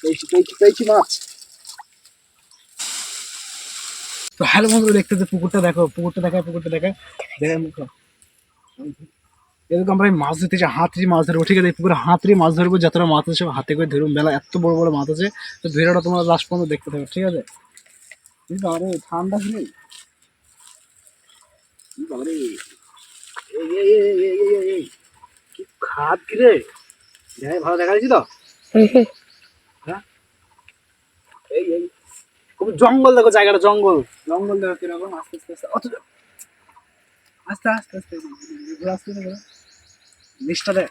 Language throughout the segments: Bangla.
পেয়েছি পেয়েছি পেয়েছি মাছ তো হ্যালো বন্ধু দেখতে পুকুরটা দেখো পুকুরটা দেখা পুকুরটা দেখা মুখ এরকম আমরা মাছ ধরতে যাই হাতড়ি মাছ ধরবো ঠিক আছে পুকুরে হাতড়ি মাছ ধরবো যতটা মাছ আছে হাতে করে ধরুন বেলা এত বড় বড় মাছ আছে তো ভিডিওটা তোমরা লাস্ট পর্যন্ত দেখতে থাকো ঠিক আছে আরে ঠান্ডা? কি বাবারে খাদ কি রে হ্যাঁ ভালো দেখা যাচ্ছে তো হ্যাঁ খুব জঙ্গল দেখো, জায়গাটা জঙ্গল। জঙ্গল দেখো কীরকম, আস্তে আস্তে আস্তে। আস্তে আস্তে আস্তে, আসতে ঘুরে নিচটা দেখ।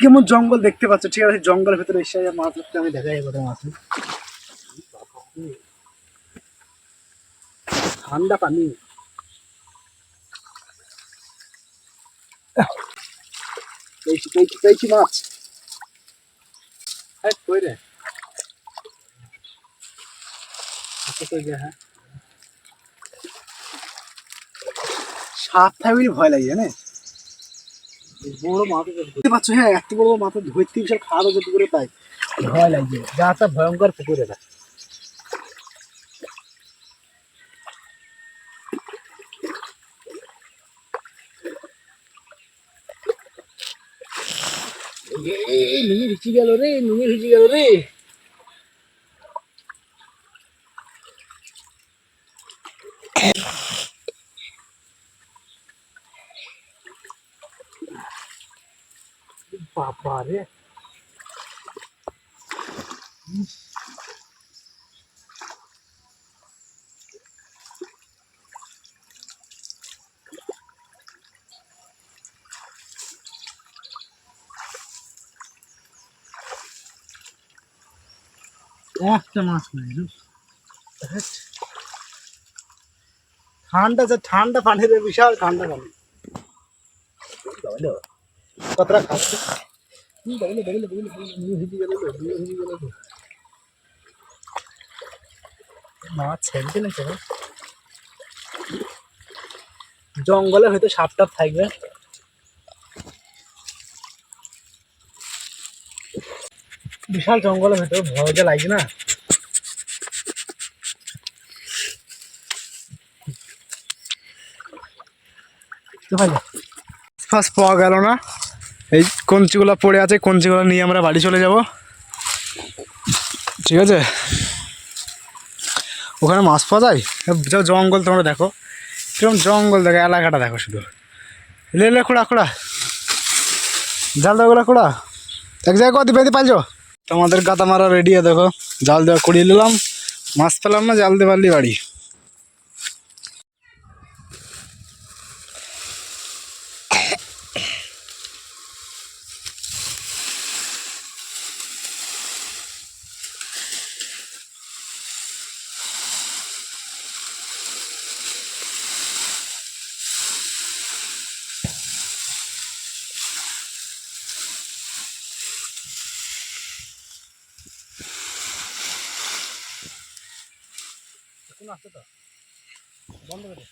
কেমন জঙ্গল দেখতে পাচ্ছ? ঠিক আছে, জঙ্গলের ভিতরে এসে মাছ ধরতে আমি দেখাই কোথায় মাছ ঠান্ডা পানি। পেয়েছি পেয়েছি পেয়েছি মাছ? কই রে সাপ ফ্যামিলি ভয় লাগে জানে বড় মাথা দেখতে পাচ্ছ হ্যাঁ এত বড় মাথা ধরতে বিশাল খারাপ হচ্ছে পুকুরে পাই ভয় লাগে যা তা ভয়ঙ্কর পুকুরে এটা নুনি ভিজে গেল রে নুনি ভিজে গেল রে। একটা মাছ নাই ঠান্ডা ঠান্ডা পানি বিশাল ঠান্ডা পানি। কতটা খাচ্ছে। মাছ ছেড়ছে না কেন জঙ্গলে হয়তো সাপ টাপ থাকবে। বিশাল জঙ্গলের ভেতর ভয় যে লাগছে না। ফার্স্ট পাওয়া গেল না। এই কঞ্চিগুলো পড়ে আছে, কঞ্চিগুলো নিয়ে আমরা বাড়ি চলে যাব। ঠিক আছে? ওখানে মাছ পাওয়া যায়? জঙ্গল তোমরা দেখো। কীরকম জঙ্গল দেখো, এলাকাটা দেখো শুধু। লে লে, খোড়া খোড়া। জাল গোড়া খোড়া এক জায়গায় কত পেতে পাইছো তোমাদের গাতা মারা রেডি দেখো। জাল দেওয়া করিয়ে নিলাম। মাছ পেলাম না, জাল দিয়ে পারলি বাড়ি। বন্ধ করে